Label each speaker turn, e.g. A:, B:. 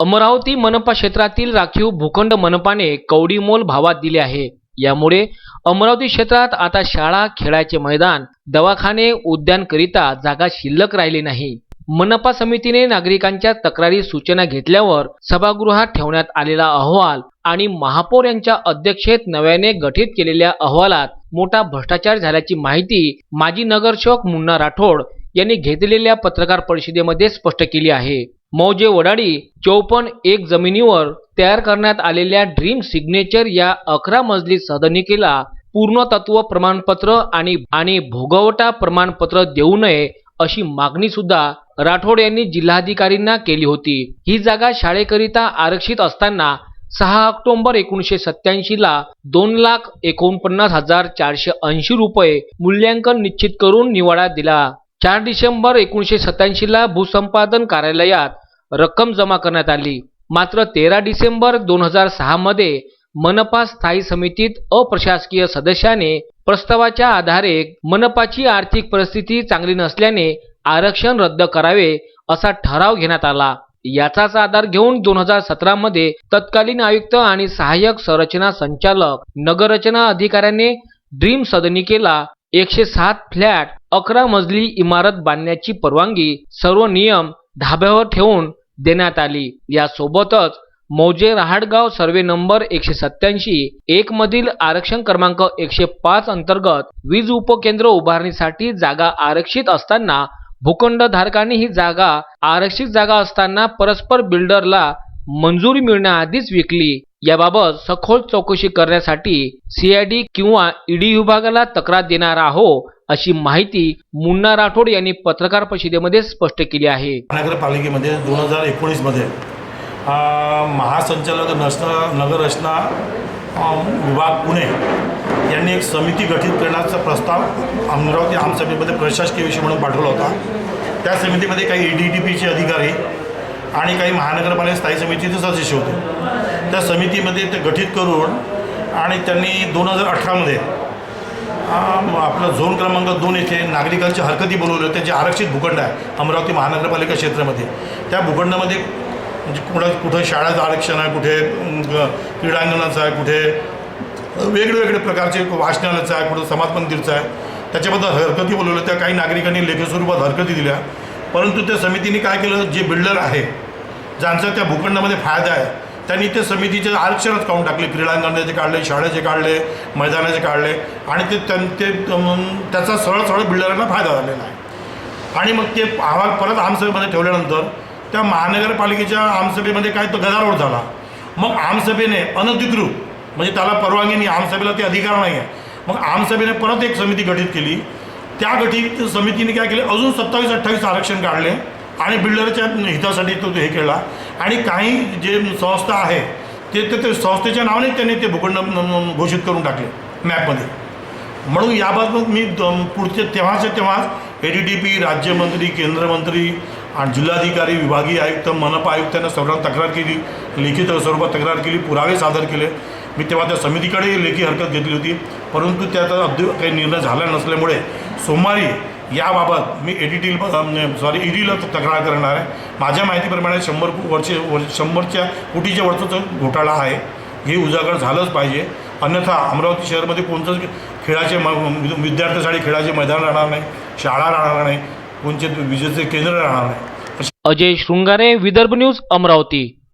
A: अमरावती मनपा क्षेत्रातील राखीव भूखंड मनपाने कवडीमोल भावात दिले आहे. यामुळे अमरावती क्षेत्रात आता शाळा खेळाचे मैदान दवाखाने उद्यानकरिता जागा शिल्लक राहिली नाही. मनपा समितीने नागरिकांच्या तक्रारी सूचना घेतल्यावर सभागृहात ठेवण्यात आलेला अहवाल आणि महापौर यांच्या अध्यक्षेत नव्याने गठीत केलेल्या अहवालात मोठा भ्रष्टाचार झाल्याची माहिती माजी नगरसेवक मुन्ना राठोड यांनी घेतलेल्या पत्रकार परिषदेमध्ये स्पष्ट केली आहे. मौजे वडाडी चौपन्न एक जमिनीवर तयार करण्यात आलेल्या ड्रीम सिग्नेचर या अकरा मजली सदनिकेला पूर्णतत्व प्रमाणपत्र आणि आणि भोगवटा प्रमाणपत्र देऊ नये अशी मागणी सुद्धा राठोड यांनी जिल्हाधिकारींना केली होती. ही जागा शाळेकरिता आरक्षित असताना सहा ऑक्टोबर एकोणीसशे सत्याऐंशी ला दोन लाख एकोणपन्नास हजार चारशे ऐंशी रुपये मूल्यांकन निश्चित करून निवाडा दिला. चार डिसेंबर एकोणीसशे सत्याऐंशीला भूसंपादन कार्यालयात रक्कम जमा करण्यात आली. मात्र तेरा डिसेंबर दोन हजार सहामध्ये मनपा स्थायी समितीत अप्रशासकीय सदस्याने प्रस्तावाच्या आधारे मनपाची आर्थिक परिस्थिती चांगली नसल्याने आरक्षण रद्द करावे असा ठराव घेण्यात आला. याचाच आधार घेऊन दोन हजार सतरामध्ये तत्कालीन आयुक्त आणि सहाय्यक संरचना संचालक नगररचना अधिकाऱ्याने ड्रीम सदनिकेला एकशे सात फ्लॅट अकरा मजली इमारत बांधण्याची परवानगी सर्व नियम धाब्यावर ठेवून देण्यात आली. यासोबतच मौजे रहाडगाव सर्वे नंबर एकशे सत्याऐंशी एक मधील आरक्षण क्रमांक एकशे पाच अंतर्गत वीज उपकेंद्र उभारणीसाठी जागा आरक्षित असताना भूखंड धारकांनी ही जागा आरक्षित जागा असताना परस्पर बिल्डरला मंजुरी मिळण्याआधीच विकली. याबाबत सखोल चौकशी करण्यासाठी सीआयडी किंवा ईडी विभागाला तक्रार देणार आहो अशी माहिती मुन्ना राठोड यांनी पत्रकार परिषदेमध्ये स्पष्ट केली आहे.
B: नगरपालिकेमध्ये दोन हजार एकोणीसमध्ये महासंचालक नसना नगर रचना विभाग पुणे यांनी एक समिती गठीत करण्याचा प्रस्ताव अमरावती आमसभेमध्ये प्रशासकीय विषय म्हणून पाठवला होता. त्या समितीमध्ये काही ई डी टी पीचे अधिकारी आणि काही महानगरपालिका स्थायी समितीचे सदस्य होते त्या समितीमध्ये ते गठीत करून आणि त्यांनी दोन हजार अठरामध्ये आपला झोन क्रमांक दोन येथे नागरिकांच्या हरकती बोलवल्या होत्या जे आरक्षित भूखंड आहे अमरावती महानगरपालिका क्षेत्रामध्ये. त्या भूखंडामध्ये म्हणजे कुठं कुठं शाळेचं आरक्षण आहे कुठे क्रीडांगणाचं आहे कुठे वेगवेगळे प्रकारचे वाचनालयाचं आहे कुठं समाज मंदिरचं आहे. त्याच्याबद्दल हरकती बोलवल्या त्या काही नागरिकांनी लेखी स्वरूपात हरकती दिल्या. परंतु त्या समितीने काय केलं? जे बिल्डर आहे ज्यांचा त्या भूखंडामध्ये फायदा आहे त्यांनी ते समितीचे आरक्षणच काढून टाकले. क्रीडांगणाचे काढले शाळेचे काढले मैदानाचे काढले आणि ते त्यां- ते त्याचा सरळ सरळ बिल्डरांना फायदा झालेला आहे. आणि मग ते अहवाल परत आमसभेमध्ये ठेवल्यानंतर त्या महानगरपालिकेच्या आमसभेमध्ये काय तो गदारोळ झाला. मग आमसभेने अनधिकृत म्हणजे त्याला परवानगी नाही आमसभेला ते अधिकार नाही आहे मग आमसभेने परत एक समिती गठीत केली. त्या गटीत समितीने काय केले? अजून सत्तावीस अठ्ठावीस आरक्षण काढले आणि बिल्डरच्या हितासाठी तो हे केला. आणि काही जे संस्था आहे ते ते- ते संस्थेच्या नावाने त्यांनी ते भूखंड घोषित करून टाकले मॅपमध्ये. म्हणून याबाबत मी पुढचे तेव्हाच्या तेव्हाच ए डी टी पी राज्यमंत्री केंद्रमंत्री आणि जिल्हाधिकारी विभागीय आयुक्त मनपा आयुक्तांना सर्वांना तक्रार केली. लिखित स्वरूपात तक्रार केली पुरावे सादर केले. मी तेव्हा त्या समितीकडे लेखी हरकत घेतली होती. परंतु त्याचा अद्य काही निर्णय झाला नसल्यामुळे सोमवारी याबाबत मी एडिटील सॉरी ईडीला तक्रार करणार आहे. माझ्या माहितीप्रमाणे शंभर वरचे वर शंभरच्या कोटीच्या वरचा घोटाळा आहे. हे उजागर झालंच पाहिजे. अन्यथा अमरावती शहरामध्ये कोणतंच खेळाचे म विद्यार्थ्यासाठी खेळाचे मैदान राहणार नाही शाळा राहणार नाही कोणते विजेचे केंद्र राहणार नाही.
A: अजय शृंगारे विदर्भ न्यूज अमरावती.